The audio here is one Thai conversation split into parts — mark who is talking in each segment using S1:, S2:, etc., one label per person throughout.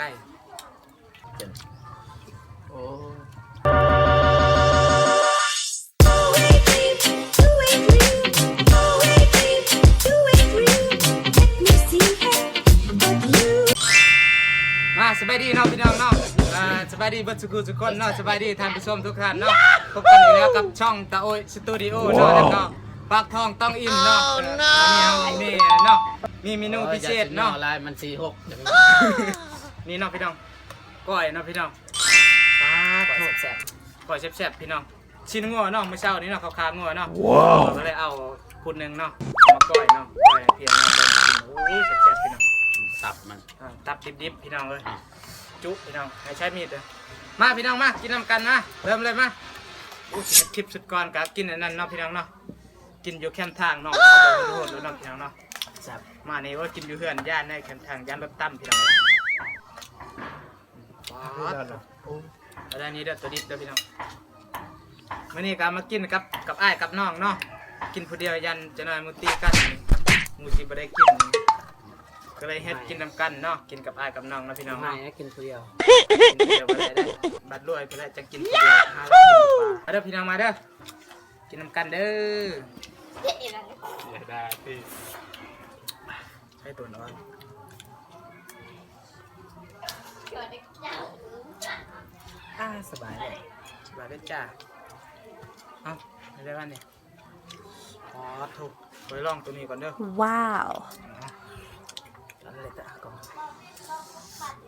S1: ไก่
S2: โอ้
S1: มาสบายดีเนาะพี่น้องเนาะอ่าสบายดีเบัดสุกุทุกคนเนาะสบายดีท่านผู้ชมทุกท่านเนาะพบกันอีกแล้วกับช่องตาโอยสตูดิโอเนาะแล้วก็ปากทองต้องอิ่มเนาะวันนี้เรามีเนาะมีเมนูพิเศษเนาะ
S2: ลายมันสี่หก
S1: นี่เนาะพี่น้องก้อยเนาะพี่น้องปลา
S2: ก่อน
S1: โถ
S2: แซ่บ
S1: ก้อยแซ่บๆพี่น้องชิ้นงัวเนาะเมื่อเช้านี้เนาะเขาคางัวเนาะว้าวก็เลยเอาพุดหนึ่งเนาะเอามาก้อยเนาะก้อยให้เพียงเนาะกินโอ้ยแซ่บๆพี่น้อง
S2: ๆตับมัน
S1: อ่าตับดิบๆพี่น้องเลยจุพี่น้องให้ใช้มีดเลยมาพี่น้องมากินน้ำกันนะเริ่มเลยมาอู้สิคลิปสุดก่อนกะกินอันนั้นเนาะพี่น้องเนาะกินอยู่แคมป์ทางเนาะเอาไปโทษแล้วเนาะพี่น้องเนาะ
S2: แซ่บ
S1: มานี่ว่ากินอยู่เฮือนย่านในแคมป์ทางย่านรถตั้มพี่น้อง ว้าวแล้วนี้เด้อตัวดิบเด้อพี่น้องมื่อนี้ก็มากินกับกับอ้ายกับน้องเนาะกินผู้เดียวยันจะน้อยมุตีกันมูสิบ่ได้กิน ก็เลยเฮ็ดกินนำกันเนาะกินกับอ้ายกับน้องเนาะพี่น้อง
S2: ไม่
S1: เนาะ
S2: นะกินคนเดียว
S1: กินผู้เดียวบ่ได้ได้บัดรวยไปแล้วจะกินผู้เดียวหาแล้วกินปลามาเด้อพี่น้องมาเด้อกินนำกันเด้อได้พี่ให้ตัวน้อย อ่าสบายเลยสบายเลยจ้าเอาไม่ได้บ้านนี่อ๋อถูกไปลองตัวนี้ก่อนเด้อ
S3: Wow.
S2: แล้วอะไรแต่ก่อน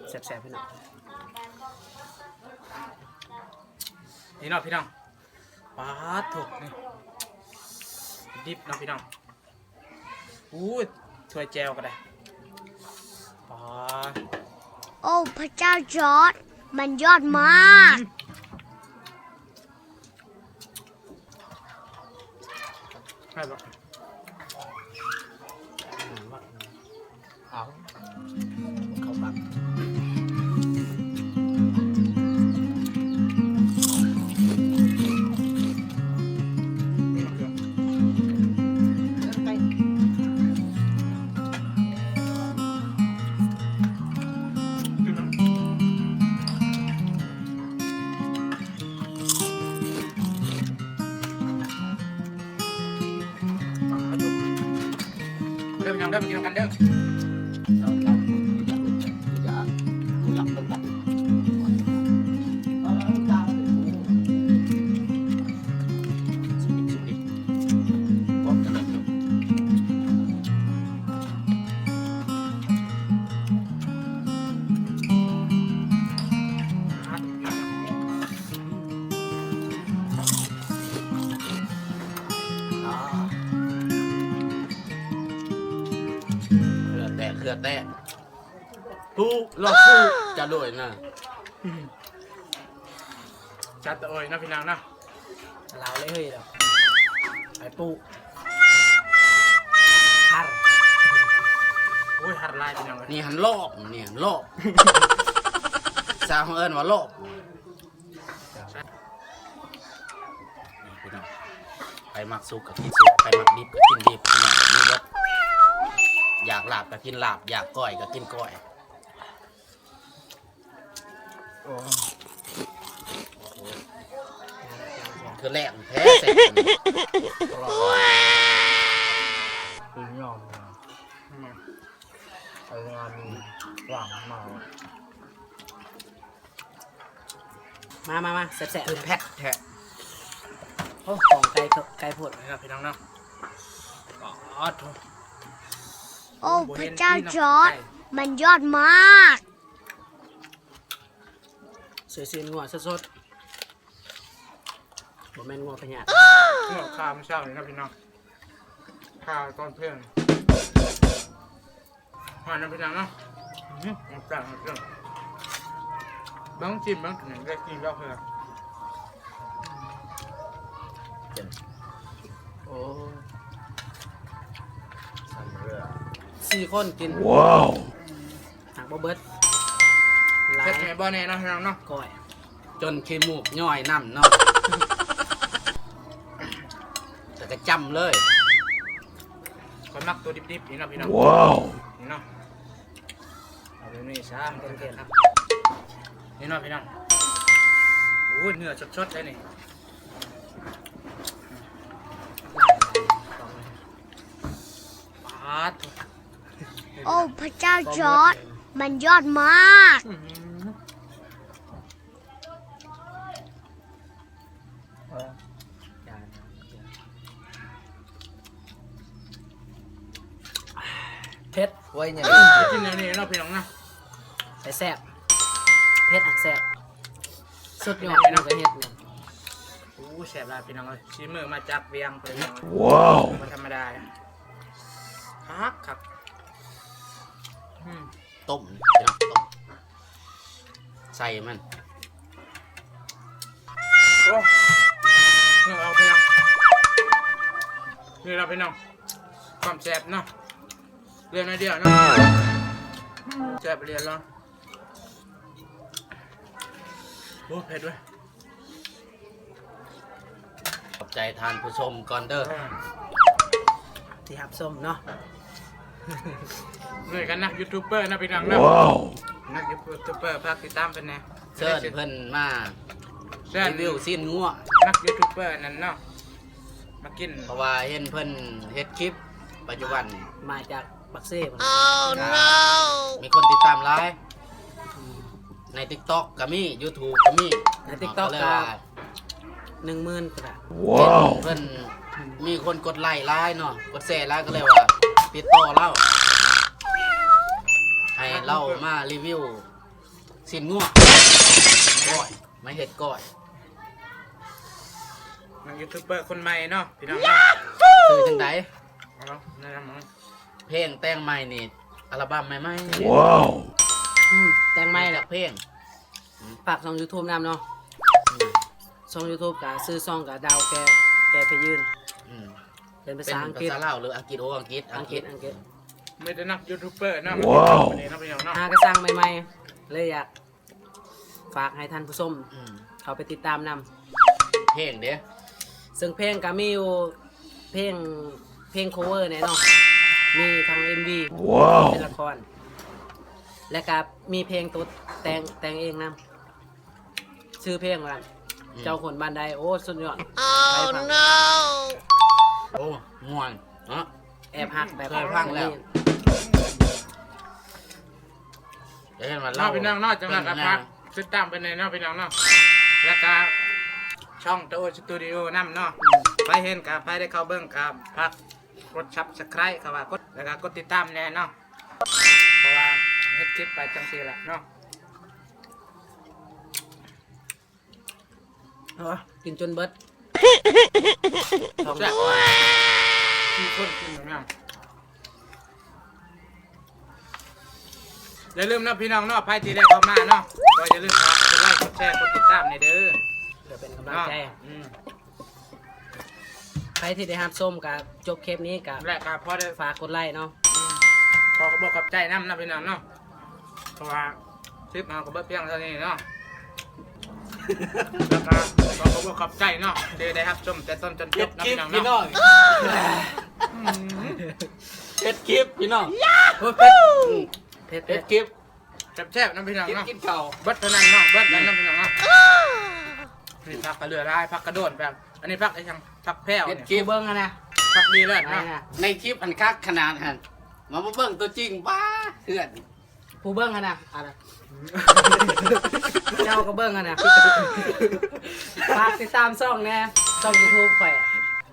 S2: แซ่บๆพี่น้อง
S1: นี่เนาะพี่น้องปลาถูกนี่ดิบเนาะพี่น้องอู้ยถ้วยแจวก็ได้ปลา
S3: โอ้พระเจ้าจอร์ดมันยอดมาก
S1: ใช่
S2: ปะ
S1: เริ่มยังเริ่มกินกันเด้อ
S2: อแตกเครือแตกผู้หลอกผู้จะโดยนะ
S1: จัดตะโอยนะพี่นางนะ
S2: เราเลยเฮ้ยเราไอ้ปูฮัร
S1: โอ้ยหัดลายพี่นางเลย
S2: นี่หันรอบนี่หันรอบสาวของเอิญว่ารอบนี่พี่น้องไปมักสุกกับกินสุกไปมักดิบกับกินดิบเนี่ยนี่ก็ อยากลาบก็กินลาบ อยากก้อยก็กินก้อย
S1: โอ้
S2: คือแรกแพ้เสร็จ
S4: คือยอมนะไปงานหวังเมา
S2: มามามาแซ่บ
S1: คือแพทแทะ
S2: ๆโอ้ของไก่ก็ไก่พด
S1: นะครับพี่น้องเนาะอ๋อโถูก
S3: โอ้พระเจ้าจอร์ดมันยอดมาก
S2: สวยๆงัวสดๆบ่แม่นงัวพญาต
S1: เมื่อข้าวเมื่อเช้านี่นะพี่น้องข้าวก้อนเพื่อนหวานนะพี่น้องเนาะอื้อหือต่างกันเรื่องบ้างจิ้มบ้างหนึ่งได้กินก็เพื่อน
S2: โอ้ สี่คนกินว้าวหากบ่เบิดหลา
S1: เพ็
S2: ย
S1: ดไงบ่แน่เนาะพี่น้องเนาะ
S2: ก้อยจนขี้มูกย่อยน้ำเนาะแต่ก็จำเลย
S1: คนมักตัวดิบๆนี่เนาะพี่น้องนี่เนาะ
S4: เอา
S1: เดี๋ยวนี้สามเกนครับนี่เน้องพี่น้องโอ้ยเนื้อสดๆเลยนี่ปาด
S3: โอ้พระเจ้าจอร์ดมันยอดมาก
S1: อื้อหือ
S4: เผ็ดไว้เนี่ย
S1: กินเดี๋ยวนี้เนาะพี่น้องนะ
S4: แต่แซ่บเผ็ดหักแซ่บสุดยอดเนาะก็เฮ็ดเนี่ย
S1: โอ้แสบหลายพี่น้องเลยชี้มือมาจากเวียงพี่น้องว้าวมันธรรมดาครับครับอืม
S2: ต้มพี่น้องต้มใส่มัน
S1: โอ้นี่เราพี่น้องนี่เราพี่น้องความแสบเนาะเรียนหน่อยเดียวเนาะแสบเรียนแล้วโอ้เผ็ดเว้ย
S2: ขอบใจทานผู้ชมก่อนเด้อ
S4: ที่หับส้มเนาะ
S1: เหนื่อยกันนะยูทูบเบอร์นะพี่น้องเนาะนักยูทูบเบอร์ภาคติดตามเป็นไง
S2: เชิญเพิ่นมา
S1: เชิญ
S2: รีวิวสิ้นงัว
S1: นักยูทูบเบอร์นั่นเนาะมากิน
S2: เพราะว่าเห็นเพิ่นเฮ็ดคลิป ปัจจุบัน
S4: มาจากบักเซ่พุ่น
S2: มีคนติดตามหลายใน TikTok ก็มี YouTube ก็มี
S4: ใน TikTok
S2: เลย
S4: ก็
S2: ว่า
S4: หนึ่งหมื่นกระดาษ
S2: เพิ่นมีคนกดไลค์หลายเนาะกดแชร์หลายก็เลยว่า ติดต่อเราให้เรามารีวิวสิ้นงัวก้อยไม่เฮ็ดก้อย
S1: นักยูทูบเบอร์คนใหม่เนาะพี่น้องเนาะ
S2: คือจังได
S1: เอาเนาะแนะนำมั้ง
S2: เพลงแต่งใหม่นี่อัลบั้มใหม่ๆ
S4: อืมแตงไม้
S2: ไม่
S4: แห
S2: หลั
S4: ละ
S2: กเพลง
S4: ฝากช่อง YouTube นำเนาะช่อง YouTube กับซื้อซ่องกับดาวแกแกไปยืน
S2: อืม
S4: เป็นภา
S2: เป็น
S4: ษาอัง
S2: ภาก
S4: ฤษ
S2: ษาลาวหรืออังกฤษโออังกฤษ
S4: อังกฤษอังกฤษ
S1: ไม่ได้นักยูทูบเบอร์เนาะว้าวนี่เนาะพี่น้องเนาะ
S4: หากระสร้างใหม่ๆ เลยอยาก ฝากให้ท่านผู้ชม
S2: อืม
S4: เขาไปติดตามน
S2: เพลงเด้ำ
S4: ซึ่งเพลงก็มีอยู่เพลงเพลง cover เนี่ยเนาะมีทาง MV เป็นละคร และก็มีเพลงตัวแต่งแต่งเองนะชื่อเพลงว่าเจ้าคนบ้านใดโอ้สุดยอดไปฟัง
S2: โอ้ม่วนเนาะ
S4: แอบหักแบบ
S2: เคยฟังแล้ว เดี๋ยวเห็นว่า
S1: เนาะ
S2: เล่า
S1: พี่น้องเนาะจังหวัด
S2: เป็
S1: ละ
S2: นไง
S1: พักติดตามเป็นในเนาะพี่น้องเนาะแล้วก็ช่องโตสตูดิโอนํเนาะไปเห็นกับไปได้เข้าเบิ่งกับพักกดชับสไครต์ครับว่ากดแล้วก็กดติดตามแน่เนาะเพราะว่าเฮ็ดคลิปไปจังซี่แหละเนาะ
S4: เอาวะกินจนเบิด ท้อง
S1: แซ่บที่คนกินอย่างนี้อย่าลืมนะพี่น้องเนาะใครที่ได้เข้ามาเนาะก็อย่าลืมฝากกดไลค์กดแชร์กดติดตามในเด้อ
S4: เพื่อเป็นกำลัง
S1: เนาะ
S4: ใจ
S1: อืม
S4: ใครที่ได้รับส้มกับจบเคปนี้กับ
S1: และก็พอได้
S4: ฝากกดไลค์เนาะ
S1: ขอขอบขอบใจน้ำนะพี่น้องเนาะเพราะว่าคลิปเราก็เบิดเพียงเท่านี้เนาะ แล้วก็ขอขอบขอบใจเนาะเดี๋ยวได้ครับชมแต่ต้นจนจบนะพี่น้องเนาะ
S2: เฮ็ดคลิปพี่น้อง
S4: โอ้ยเผ็ดเผ็ด
S2: เฮ็
S4: เผ็
S2: ด
S4: ด
S2: คลิป
S1: แซ่บๆนะพี่น้อง
S2: คลิป
S1: เนาะ
S2: กินข้าว
S1: เบิดเท่านั้นเนาะเบิดนั้นนะพี่น้องเนาะนี่พักกระเรือได้พักกระโดดแบบ อันนี้พักไอ้ยังพักแพ้ว
S2: เฮ็ด
S1: เนี่ย
S2: คลิป
S4: เบิ้งอะนะ
S1: พักดีเลย
S4: ไหน
S1: เนาะ
S4: นะ
S2: ในคลิปอันคักขนาดหันมาบ่เบิ่งตัวจริงบ้าเถื่อน
S4: ผู้เบิ้งอะนะอะไรเจ้าก็เบิ้งอะนะฝากติดตามช่องแน่ช่องยูทูบข่อยอะ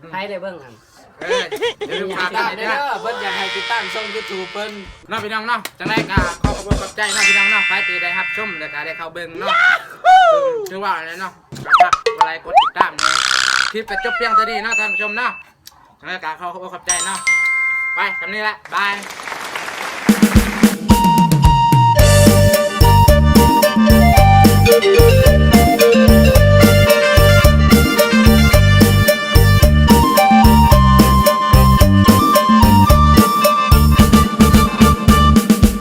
S4: ใครได้เบิ้งอัน
S1: เอออย่าลืมฝาก
S2: ติด
S1: กั
S2: ตานม
S1: เด้
S2: เด้
S1: อ
S2: อเพิ่นอยากให้ติดตามช่อง YouTube เพิ่น
S1: เนาะพี่น้องเนาะจังไรก็ขอขอบคุณขอบใจเนาะพี่น้องเนาะไปตีได้ครับชมแล้วก็ได้เข้าเบิ่งเนาะถือว่าอะไรเนาะรักรักอะไรกดติดตามเนี่ยคลิปก็จบเพียงเท่านี้เนาะท่านผู้ชมเนาะจังไรก็ขอขอบคุณขอบใจเนาะไปทำนี้แหละบาย